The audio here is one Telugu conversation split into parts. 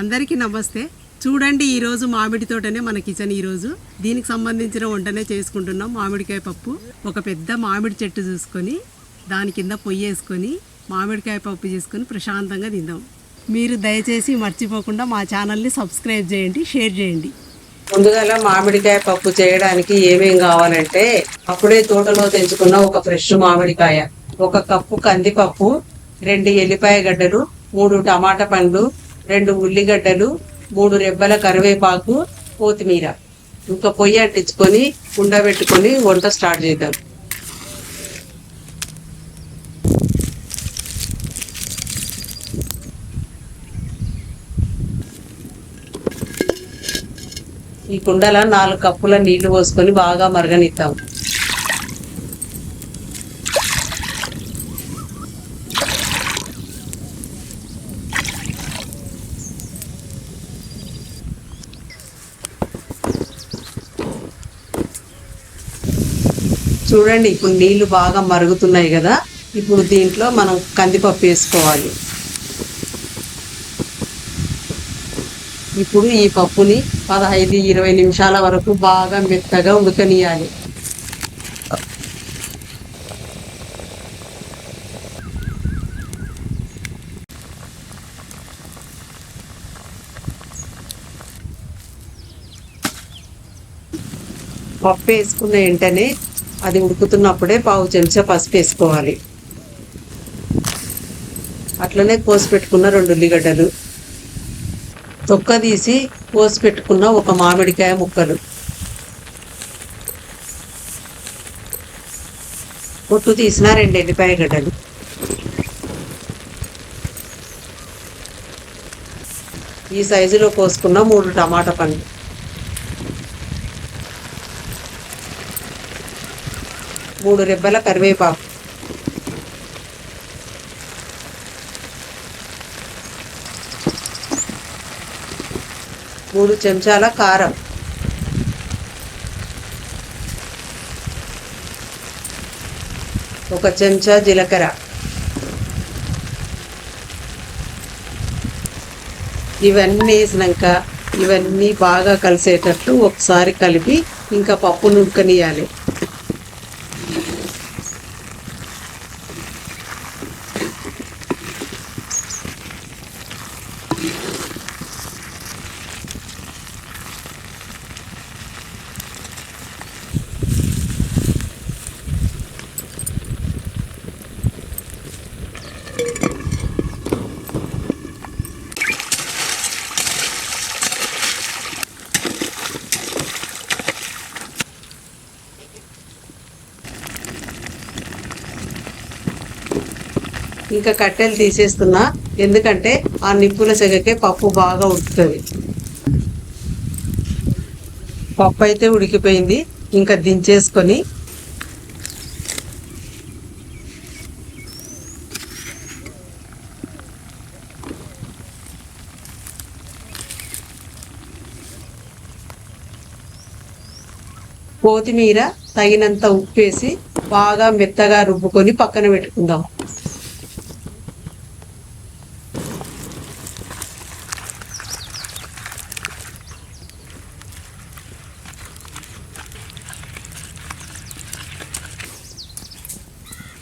అందరికీ నమస్తే. చూడండి ఈరోజు మామిడి తోటనే మన కిచెన్ ఈరోజు దీనికి సంబంధించిన వంటనే చేసుకుంటున్నాం. మామిడికాయ పప్పు ఒక పెద్ద మామిడి చెట్టు చూసుకొని దాని కింద పొయ్యి వేసుకొని మామిడికాయ పప్పు చేసుకొని ప్రశాంతంగా తిందాం. మీరు దయచేసి మర్చిపోకుండా మా ఛానల్ని సబ్స్క్రైబ్ చేయండి షేర్ చేయండి. ముందుగా మామిడికాయ పప్పు చేయడానికి ఏమేం కావాలంటే అప్పుడే తోటలో తెంచుకున్న ఒక ఫ్రెష్ మామిడికాయ ఒక కప్పు కందిపప్పు రెండు ఎల్లిపాయ గడ్డలు మూడు టమాటా పండ్లు రెండు ఉల్లిగడ్డలు మూడు రెబ్బల కరివేపాకు కొత్తిమీర. ఇంకా పొయ్యి అంటించుకొని ఉండబెట్టుకొని వంట స్టార్ట్ చేద్దాం. ఈ కుండల నాలుగు కప్పుల నీళ్ళు పోసుకొని బాగా మరగనిద్దాం. చూడండి ఇప్పుడు నీళ్ళు బాగా మరుగుతున్నాయి కదా ఇప్పుడు దీంట్లో మనం కందిపప్పు వేసుకోవాలి. ఇప్పుడు ఈ పప్పుని పదహైదు ఇరవై నిమిషాల వరకు బాగా మెత్తగా ఉడకనియాలి పప్పు వేసుకున్న వెంటనే అది ఉడుకుతున్నప్పుడే పావు చెంచా పసుపు వేసుకోవాలి. అట్లనే కోసి పెట్టుకున్న రెండు ఉల్లిగడ్డలు. తొక్క తీసి కోసి పెట్టుకున్న ఒక మామిడికాయ ముక్కలు. పొట్టు తీసిన రెండు ఎల్లిపాయ గడ్డలు. ఈ సైజులో కోసుకున్న మూడు టమాటా పండ్లు. మూడు రెబ్బల కరివేపాకు. మూడు చెంచాల కారం. ఒక చెంచా జీలకర్ర. ఇవన్నీ వేసినాక ఇవన్నీ బాగా కలిసేటట్లు ఒకసారి కలిపి ఇంకా పప్పు నుక్కనియాలి ఇంకా కట్టెలు తీసేస్తున్నా. ఎందుకంటే ఆ నిప్పుల సెగకే పప్పు బాగా ఉడుకుతుంది. పప్పు అయితే ఉడికిపోయింది. ఇంకా దించేసుకొని కొత్తిమీర తగినంత ఉప్పు వేసి బాగా మెత్తగా రుబ్బుకొని పక్కన పెట్టుకుందాం.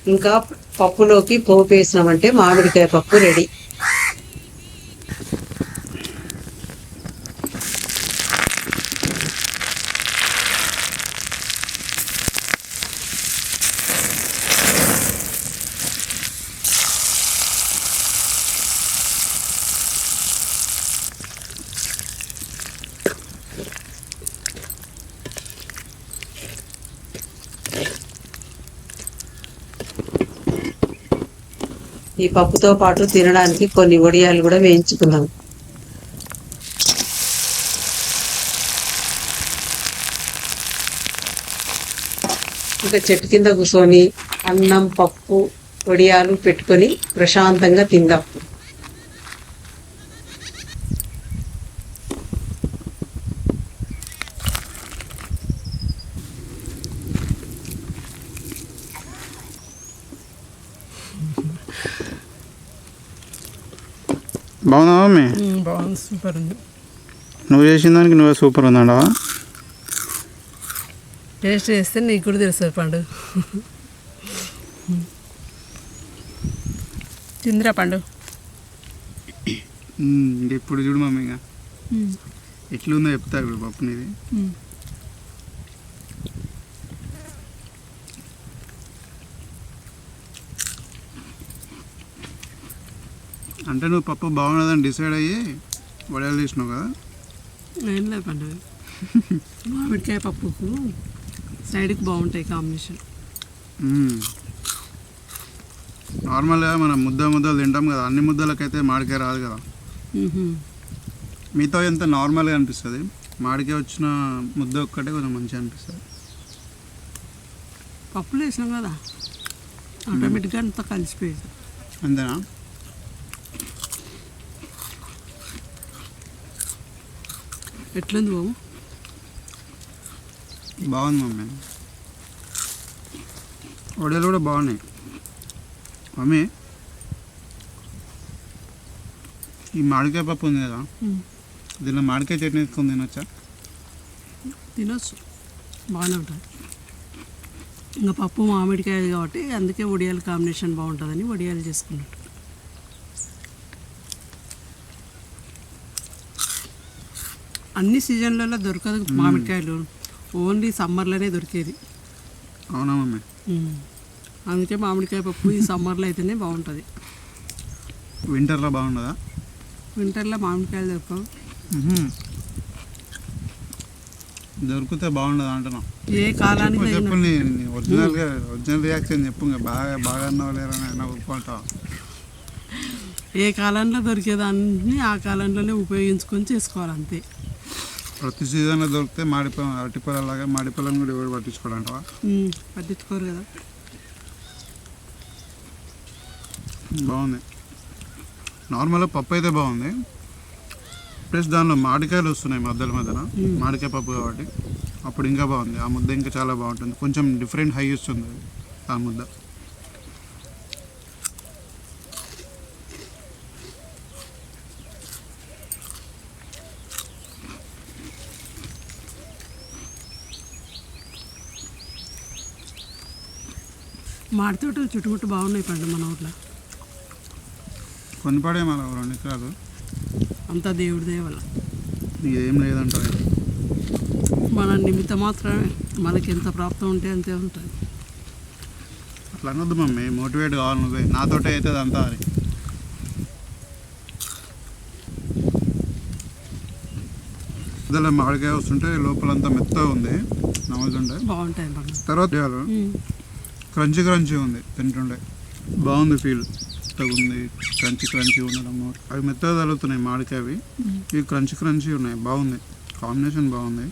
ఇంకా పప్పులోకి పోపు వేసినామంటే మామిడికాయ పప్పు రెడీ. ఈ పప్పుతో పాటు తినడానికి కొన్ని వడియాలు కూడా వేయించుకున్నాం. ఇంకా చెట్టు కింద కూర్చొని అన్నం పప్పు వడియాలు పెట్టుకొని ప్రశాంతంగా తిందాం. బాగుందా మమ్మీ బాగుంది సూపర్ ఉంది. నువ్వు చేసిన దానికి నువ్వే సూపర్ ఉందండవా టేస్ట్ చేస్తే నీకు కూడా తెలుస్తుంది పండు. తిందిరా పండు. ఇప్పుడు చూడు మమ్మీ ఇంకా. ఎట్లుందో చెప్తా ఇప్పుడు పప్పు నీది. అంటే నువ్వు పప్పు బాగున్నదని డిసైడ్ అయ్యి వడలు తీసినావు కదా? ఏం లేదు మామిడికాయ పప్పుకు సైడ్కి బాగుంటాయి కాంబినేషన్. నార్మల్గా మనం ముద్ద ముద్దలు తింటాం కదా అన్ని ముద్దలకైతే మామిడికాయ రాదు కదా. మిగతా ఎంత నార్మల్గా అనిపిస్తుంది? మామిడికాయ వచ్చిన ముద్ద ఒక్కటే కొంచెం మంచిగా అనిపిస్తుంది. పప్పులు వేసినాం కదా ఆటోమేటిక్గా అంతా కలిసిపోయేది. అంతేనా? ఎట్లుంది బాబు? బాగుంది మమ్మీ. వడియాలు కూడా బాగున్నాయి. మమ్మీ ఈ మామిడికాయ పప్పు ఉంది కదా. దీనిలో మామిడికాయ చట్నీ వేసుకొని తినొచ్చా? తినొచ్చు. బాగానే ఉంటుంది ఇంకా పప్పు మామిడికాయ కాబట్టి అందుకే వడియాల కాంబినేషన్ బాగుంటుందని వడియాలు చేసుకున్నట్టు. అన్ని సీజన్లలో దొరకదు మామిడికాయలు. ఓన్లీ సమ్మర్లోనే దొరికేది. అవునా మమ్మీ. అందుకే మామిడికాయ పప్పు ఈ సమ్మర్లో అయితేనే బాగుంటుంది. వింటర్లో బాగుండదా? వింటర్లో మామిడికాయలు దొరకవు. దొరికితే బాగుండదు అంటున్నా ఏ కాలానికి చెప్పు ఒరిజినల్గా ఒరిజినల్ రియాక్షన్ చెప్పు బాగా బాగా అన్నావు లేరా అయినా ఒప్పుకుంటావు ఏ కాలంలో దొరికేదాన్ని ఆ కాలంలోనే ఉపయోగించుకొని చేసుకోవాలి అంతే. ప్రతి సీజన్లో దొరికితే మాడిపో అరటిపళ్ళలాగా మాడిపళ్ళని కూడా ఎవరు పట్టించుకోవడంటావా ఉమ్, పట్టించుకోరు కదా. బాగుంది. నార్మల్గా పప్పు అయితే బాగుంది. ప్లస్ దానిలో మామిడికాయలు వస్తున్నాయి మధ్యలో మధ్యన మ్మ్. మామిడికాయ పప్పు కాబట్టి. అప్పుడు ఇంకా బాగుంది. ఆ ముద్ద ఇంకా చాలా బాగుంటుంది. కొంచెం డిఫరెంట్ హై వస్తుంది ఆ ముద్ద. మాడి తోటలు చుట్టుముట్టు బాగున్నాయి పండు మన ఊర్లో. కొన్ని పడే మన రెండు ఎకరాలు అంతా దేవుడి దయ వల్ల. నీదేం లేదంటారు మన నిమిత్త మాత్రమే మనకి ఎంత ప్రాప్తం ఉంటే అంతే ఉంటుంది. అట్లా అనొద్దు మమ్మీ మోటివేట్ కావాలి నువ్వే. నాతోటే అవుతుంది అంతా అని మధ్యలో మామిడికాయ వస్తుంటే లోపలంతా మెత్తగా ఉంది. నవ్వుతుండే బాగుంటాయి తర్వాత చేయాలి. క్రంచి క్రంచి ఉంది తింటుండే. బాగుంది ఫీల్ తగుంది క్రంచి క్రంచి ఉండడం. అవి మెత్తగా తగులుతున్నాయి మాడికాయవి. ఇవి క్రంచి క్రంచి ఉన్నాయి బాగుంది. కాంబినేషన్ బాగుంది.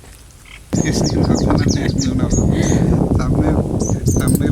తమ్మే తమ్మే